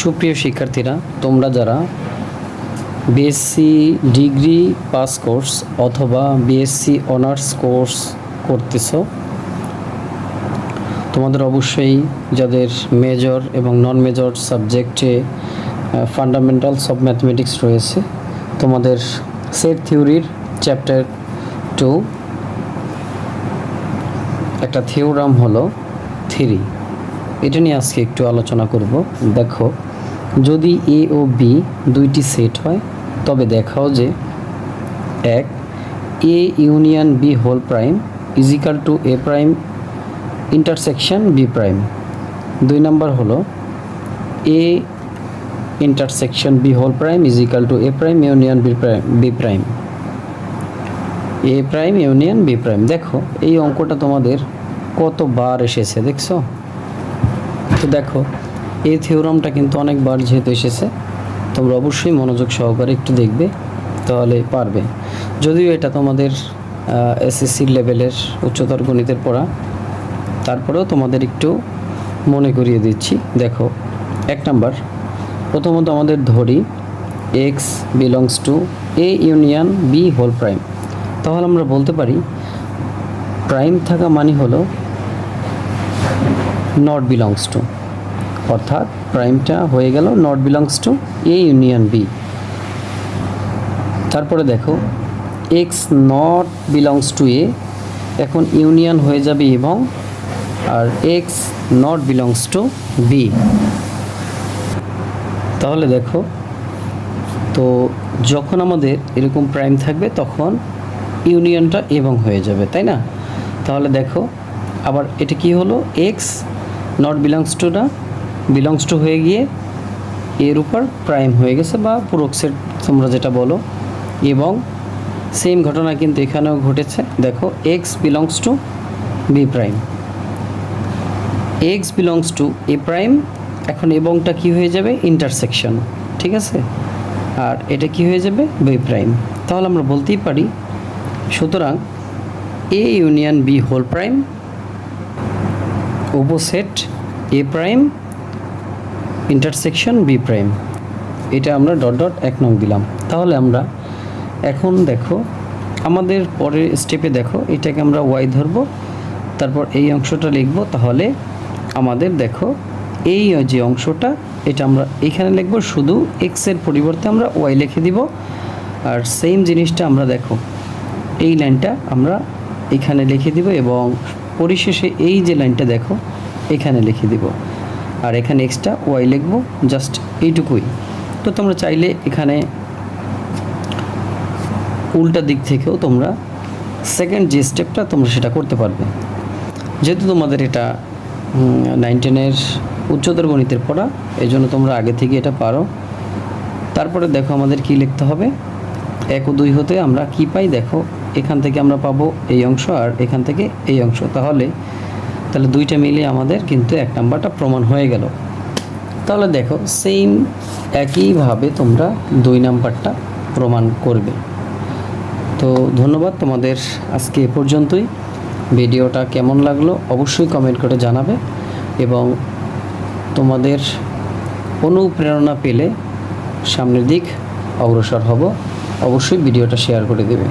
সুপ্রিয় শিক্ষার্থীরা, তোমরা যারা বিএসসি ডিগ্রি পাস কোর্স অথবা বিএসসি অনার্স কোর্স করতেছো, তোমাদের অবশ্যই যাদের মেজর এবং নন মেজর সাবজেক্টে ফান্ডামেন্টালস অফ ম্যাথমেটিক্স রয়েছে, তোমাদের সেট থিওরির চ্যাপ্টার টু একটা থিওরাম হলো থ্রি এটা নিয়ে আজকে একটু আলোচনা করব। দেখো, যদি এ ও বি দুইটি সেট হয়, তবে দেখাও যে এক A union B whole prime is equal to A prime intersection B prime দুই নম্বর হলো A intersection B whole prime is equal to A prime union B prime B prime A prime union B prime দেখো, এই অঙ্কটা তোমাদের কতবার এসেছে, দেখছ? তো দেখো, এই থিওরামটা কিন্তু অনেকবার যেহেতু এসেছে, তোমরা অবশ্যই মনোযোগ সহকারে একটু দেখবে, তাহলে পারবে। যদিও এটা তোমাদের এসএসসি লেভেলের উচ্চতর গণিতের পড়া, তারপরেও তোমাদের একটু মনে করিয়ে দিচ্ছি। দেখো, এক নাম্বার, প্রথমত আমাদের ধরি X belongs to A union B whole prime তাহলে আমরা বলতে পারি প্রাইম থাকা মানে হলো নট বিলংস টু অর্থাৎ প্রাইমটা হয়ে গেল not belongs to A union B তারপরে দেখো X not belongs to A এখন ইউনিয়ন হয়ে যাবে এবং, আর X not belongs to B তাহলে দেখো, তো যখন আমাদের এরকম প্রাইম থাকবে, তখন ইউনিয়নটা এবং হয়ে যাবে, তাই না? তাহলে দেখো, আবার এটা কি হলো? এক্স নট বিলংস টু না বিলংস টু হয়ে গিয়ে এর উপর প্রাইম হয়ে গেছে বা পুরোক্সের তোমরা যেটা বলো। এবং সেম ঘটনা কিন্তু এখানেও ঘটেছে। দেখো X belongs to B prime X belongs to A prime এখন এবংটা কি হয়ে যাবে? ইন্টারসেকশন ঠিক আছে? আর এটা কি হয়ে যাবে? বি প্রাইম তাহলে আমরা বলতেই পারি, সুতরাং A union B whole prime উপসেট A prime intersection B prime এটা আমরা ডট ডট এক নং দিলাম। তাহলে আমরা এখন দেখো, আমাদের পরের স্টেপে দেখো, এটাকে আমরা ওয়াই ধরবো, তারপর এই অংশটা লিখব, তাহলে আমাদের দেখো, এই যে অংশটা, এটা আমরা এখানে লিখব, শুধু এক্সের পরিবর্তে আমরা ওয়াই লিখে দিব। আর সেম জিনিসটা আমরা দেখো, এই লাইনটা আমরা এখানে লিখে দিব এবং পরিশেষে এই যে লাইনটা দেখো, এখানে লিখে দিব। আর এখানে এক্সট্রা ওয়াই লিখব জাস্ট এইটুকুই। তো তোমরা চাইলে এখানে উল্টা দিক থেকেও তোমরা সেকেন্ড যে স্টেপটা তোমরা সেটা করতে পারবে। যেহেতু তোমাদের এটা নাইন টেনের উচ্চতর গণিতের পড়া এই জন্য তোমরা আগে থেকে এটা পারো। তারপরে দেখো আমাদের কি লিখতে হবে। এক ও দুই হতে আমরা কি পাই? দেখো এখান থেকে আমরা পাবো এই অংশ আর এখান থেকে এই অংশ। তাহলে তাহলে দুইটা মিলে আমাদের কিন্তু এক নাম্বারটা প্রমাণ হয়ে গেল। তাহলে দেখো সেম একইভাবে তোমরা দুই নাম্বারটা প্রমাণ করবে। তো ধন্যবাদ তোমাদের আজকে এ পর্যন্তই। ভিডিওটা কেমন লাগল অবশ্যই কমেন্ট করে জানাবে এবং তোমাদের অনুপ্রেরণা পেলে সামনের দিক অগ্রসর হব। অবশ্যই ভিডিওটা শেয়ার করে দেবে।